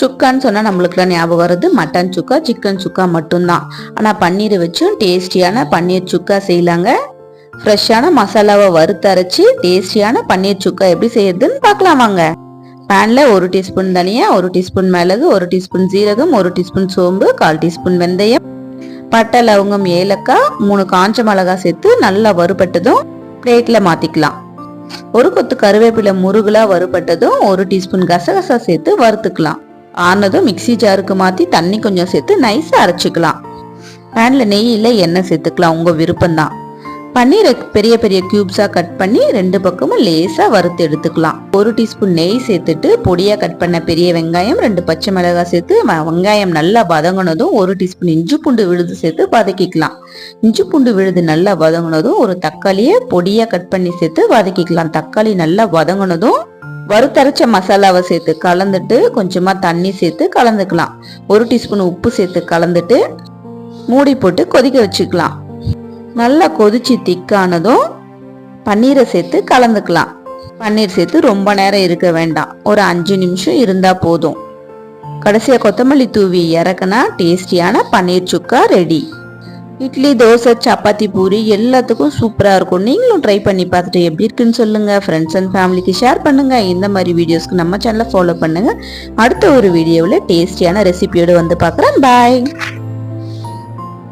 சுக்கான்னு சொன்னால் நம்மளுக்குலாம் ஞாபகம் வருது. மட்டன் சுக்கா சிக்கன் சுக்கா மட்டும்தான். ஆனால் பன்னீரை வச்சும் டேஸ்டியான பன்னீர் சுக்கா செய்யலாங்க. ஃப்ரெஷ்ஷான மசாலாவை வறுத்தரைச்சி டேஸ்டியான பன்னீர் சுக்கா எப்படி செய்யறதுன்னு பார்க்கலாம் வாங்க. பேனில் ஒரு டீஸ்பூன் தனியா ஒரு டீஸ்பூன் மிளகு ஒரு டீஸ்பூன் சீரகம் ஒரு டீஸ்பூன் சோம்பு கால் டீஸ்பூன் வெந்தயம் பட்டை லவங்கம் ஏலக்காய் மூணு காஞ்ச மிளகாய் சேர்த்து நல்லா வறுபட்டதும் பிளேட்டில் மாற்றிக்கலாம் ஒரு கொத்து கருவேப்பிலை முருகலாக வறுபட்டதும் ஒரு டீஸ்பூன் கசகசா சேர்த்து வறுத்துக்கலாம். ஆனதும் மிக்ஸி ஜாருக்கு மாற்றி தண்ணி கொஞ்சம் சேர்த்து நைஸாக அரைச்சிக்கலாம். பேனில் நெய் இல்லை எண்ணெய் சேர்த்துக்கலாம் உங்கள் விருப்பம்தான். பன்னீரை பெரிய பெரிய கியூப்ஸாக கட் பண்ணி ரெண்டு பக்கமும் லேசாக வறுத்து எடுத்துக்கலாம். ஒரு டீஸ்பூன் நெய் சேர்த்துட்டு பொடியாக கட் பண்ண பெரிய வெங்காயம் ரெண்டு பச்சை மிளகாய் சேர்த்து வெங்காயம் நல்லா வதங்கினதும் ஒரு டீஸ்பூன் இஞ்சி பூண்டு விழுது சேர்த்து வதக்கிக்கலாம். இஞ்சி பூண்டு விழுது நல்லா வதங்கினதும் ஒரு தக்காளியை பொடியாக கட் பண்ணி சேர்த்து வதக்கிக்கலாம். தக்காளி நல்லா வதங்கினதும் வறுத்தரைச்ச மசாலாவை சேர்த்து கலந்துட்டு கொஞ்சமாக தண்ணி சேர்த்து கலந்துக்கலாம். ஒரு டீஸ்பூன் உப்பு சேர்த்து கலந்துட்டு மூடி போட்டு கொதிக்க வச்சுக்கலாம். நல்லா கொதிச்சு திக்கானதும் பன்னீரை சேர்த்து கலந்துக்கலாம். பன்னீர் சேர்த்து ரொம்ப நேரம் இருக்க வேண்டாம். ஒரு அஞ்சு நிமிஷம் இருந்தால் போதும். கடைசியாக கொத்தமல்லி தூவி இறக்குனா டேஸ்டியான பன்னீர் சுக்கா ரெடி. இட்லி தோசை சப்பாத்தி பூரி எல்லாத்துக்கும் சூப்பராக இருக்கும். நீங்களும் ட்ரை பண்ணி பார்த்துட்டு எப்படி இருக்குன்னு சொல்லுங்கள் ஃப்ரெண்ட்ஸ் அண்ட் ஃபேமிலிக்கு ஷேர் பண்ணுங்கள் இந்த மாதிரி வீடியோஸ்க்கு நம்ம சேனலை ஃபாலோ பண்ணுங்கள் அடுத்த ஒரு வீடியோவில் டேஸ்டியான ரெசிபியோடு வந்து பார்க்குறேன். பாய்